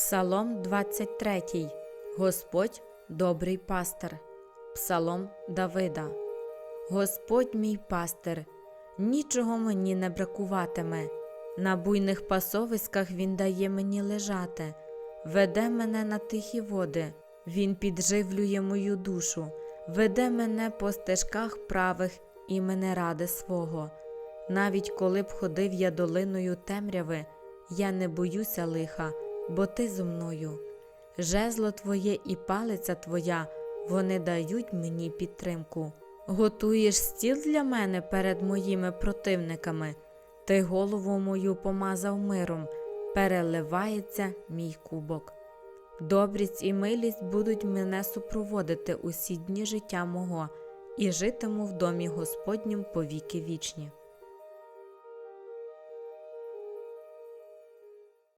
Псалом 23. Господь добрий пастир. Псалом Давида. Господь мій пастир, нічого мені не бракуватиме. На буйних пасовиськах він дає мені лежати, веде мене на тихі води, він підживлює мою душу, веде мене по стежках правих і мене ради свого. Навіть коли б ходив я долиною темряви, я не боюся лиха, бо ти зо мною. Жезло твоє і палиця твоя, вони дають мені підтримку. Готуєш стіл для мене перед моїми противниками, ти голову мою помазав миром, переливається мій кубок. Добрість і милість будуть мене супроводити усі дні життя мого, і житиму в домі Господнім повіки вічні.